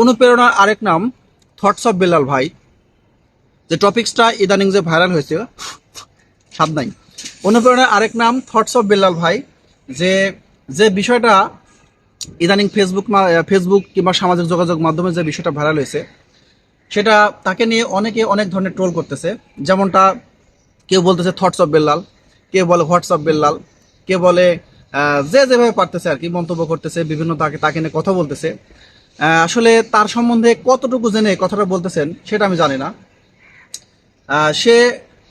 অনুপ্রেরণার আরেক নাম থটস অফ বেলাল ভাই। যে টপিক্সটা ইদানিং যে ভাইরাল হয়েছে স্বাদ নাই। অনুপ্রেরণার আরেক নাম থটস অফ বেলাল ভাই, যে যে বিষয়টা ইদানিং ফেসবুক ফেসবুক কিংবা সামাজিক যোগাযোগ মাধ্যমে যে বিষয়টা ভাইরাল হয়েছে, সেটা তাকে নিয়ে অনেকে অনেক ধরনের ট্রোল করতেছে। যেমনটা কেউ বলতেছে থটস অফ বেল্লাল কেউ বলে হোয়াটসঅ্যাপ বেল্লাল কেউ বলে যে যেভাবে পারতেছে আর কি মন্তব্য করতেছে, বিভিন্ন তাকে তাকে নিয়ে কথা বলতেছে। আসলে তার সম্বন্ধে কতটুকু জেনে কথাটা বলতেছেন, সেটা আমি জানি না। সে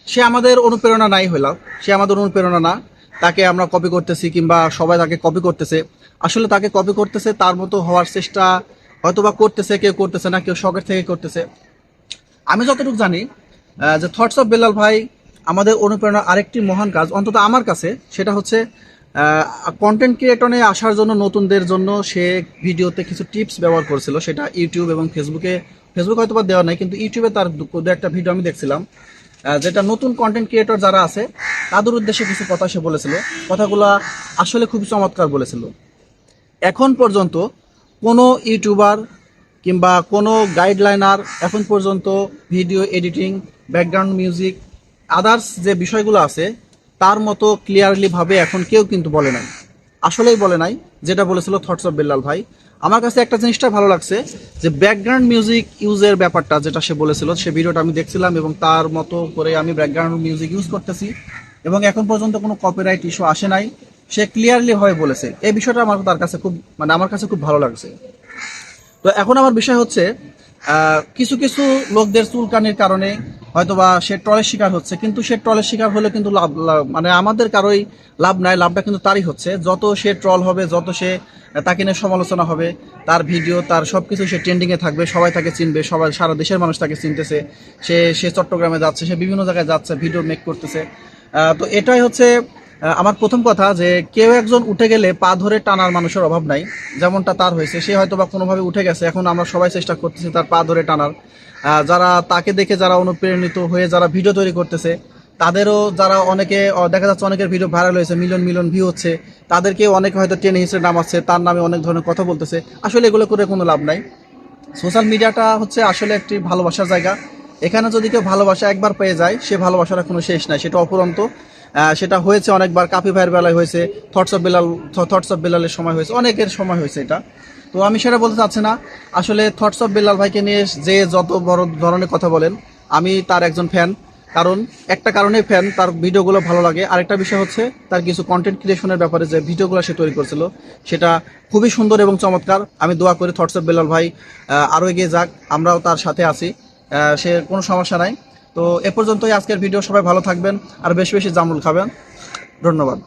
সে আমাদের অনুপ্রেরণা নাই হইলাম। সে আমাদের অনুপ্রেরণা না। তাকে আমরা কপি করতেছি কিংবা সবাই তাকে কপি করতেছে। আসলে তাকে কপি করতেছে, তার মতো হওয়ার চেষ্টা হয়তোবা করতেছে, কেউ করতেছে না, কেউ শখের থেকে করতেছে। আমি যতটুকু জানি যে থটস অফ বেলাল ভাই আমাদের অনুপ্রেরণা আরেকটি মহান কাজ, অন্তত আমার কাছে, সেটা হচ্ছে কন্টেন্ট ক্রিয়েটনে আসার জন্য, নতুনদের জন্য সে ভিডিওতে কিছু টিপস ব্যবহার করেছিল। সেটা ইউটিউব এবং ফেসবুকে ফেসবুক হয়তো বা দেওয়া নাই, কিন্তু ইউটিউবে তার দু একটা ভিডিও আমি দেখছিলাম যেটা নতুন কন্টেন্ট ক্রিয়েটর যারা আছে, তাদের উদ্দেশ্যে কিছু কথা সে বলেছিল। কথাগুলো আসলে খুব চমৎকার বলেছিল। এখন পর্যন্ত কোনো ইউটিউবার কিংবা কোনো গাইডলাইনার এখন পর্যন্ত video editing background music others যে বিষয়গুলো আছে তার মতো ক্লিয়ারলি ভাবে এখন কেউ কিন্তু বলে নাই। আসলেই বলে নাই, যেটা বলেছিল থটস অফ বিল্লাল ভাই। আমার কাছে একটা জিনিসটা ভালো লাগছে যে ব্যাকগ্রাউন্ড মিউজিক ইউজের ব্যাপারটা যেটা সে বলেছিল, সে ভিডিওটা আমি দেখছিলাম এবং তার মতো করে আমি ব্যাকগ্রাউন্ড মিউজিক ইউজ করতেছি এবং এখন পর্যন্ত কোনো কপিরাইট ইস্যু আসে নাই। সে ক্লিয়ারলি ভাবে বলেছে। এই বিষয়টা আমার তার কাছে খুব মানে আমার কাছে খুব ভালো লাগছে। তো এখন আমার বিষয় হচ্ছে কিছু কিছু লোকদের চুলকানির কারণে হয়তোবা সে ট্রলের শিকার হচ্ছে, কিন্তু সে ট্রলের শিকার হলে কিন্তু লাভ মানে আমাদের কারোই লাভ নাই, লাভটা কিন্তু তারই হচ্ছে। যত সে ট্রল হবে, যত সে তাকে নিয়ে সমালোচনা হবে, তার ভিডিও, তার সব কিছু সে ট্রেন্ডিংয়ে থাকবে, সবাই তাকে চিনবে সবাই সারা দেশের মানুষ তাকে চিনতেছে। সে সে চট্টগ্রামে যাচ্ছে, সে বিভিন্ন জায়গায় যাচ্ছে, ভিডিও মেক করতেছে। তো এটাই হচ্ছে আমার প্রথম কথা যে কেউ একজন উঠে গেলে পা ধরে টানার মানুষের অভাব নাই। যেমনটা তার হয়েছে, সে হয়তো বা কোনোভাবে উঠে গেছে, এখন আমরা সবাই চেষ্টা করতেছি তার পা ধরে টানার। যারা তাকে দেখে যারা অনুপ্রেরণিত হয়ে যারা ভিডিও তৈরি করতেছে, তাদেরও যারা অনেকে দেখা যাচ্ছে অনেকের ভিডিও ভাইরাল হয়েছে, মিলিয়ন মিলিয়ন ভিউ হচ্ছে তাদেরকে অনেকে হয়তো টেনে হিসেবে নামাচ্ছে, তার নামে অনেক ধরনের কথা বলতেছে। আসলে এগুলো করে কোনো লাভ নাই। সোশ্যাল মিডিয়াটা হচ্ছে আসলে একটি ভালোবাসার জায়গা। এখানে যদি কেউ ভালোবাসা একবার পেয়ে যায়, সে ভালোবাসার কোনো শেষ নাই, সেটা অপুরন্ত। সেটা হয়েছে অনেকবার কাপি ভাইয়ের বেলায় হয়েছে thoughts of Belal thoughts of বেলালের সময় হয়েছে, অনেকের সময় হয়েছে এটা। তো আমি সেটা বলতে চাচ্ছি না, আসলে থটস অফ বেলাল ভাইকে নিয়ে যে যত বড় ধরনের কথা বলেন, আমি তার একজন ফ্যান কারণ একটা কারণে ফ্যান তার ভিডিওগুলো ভালো লাগে। আরেকটা বিষয় হচ্ছে, তার কিছু কন্টেন্ট ক্রিয়েশনের ব্যাপারে যে ভিডিওগুলো সে তৈরি করেছিল, সেটা খুবই সুন্দর এবং চমৎকার। আমি দোয়া করি থটস অফ বেলাল ভাই আরও এগিয়ে যাক, আমরাও তার সাথে আছি। সে কোনো সমস্যা নাই। তো এ পর্যন্তই আজকের ভিডিও। সবাই ভালো থাকবেন আর বেশি বেশি জামরুল খাবেন। ধন্যবাদ।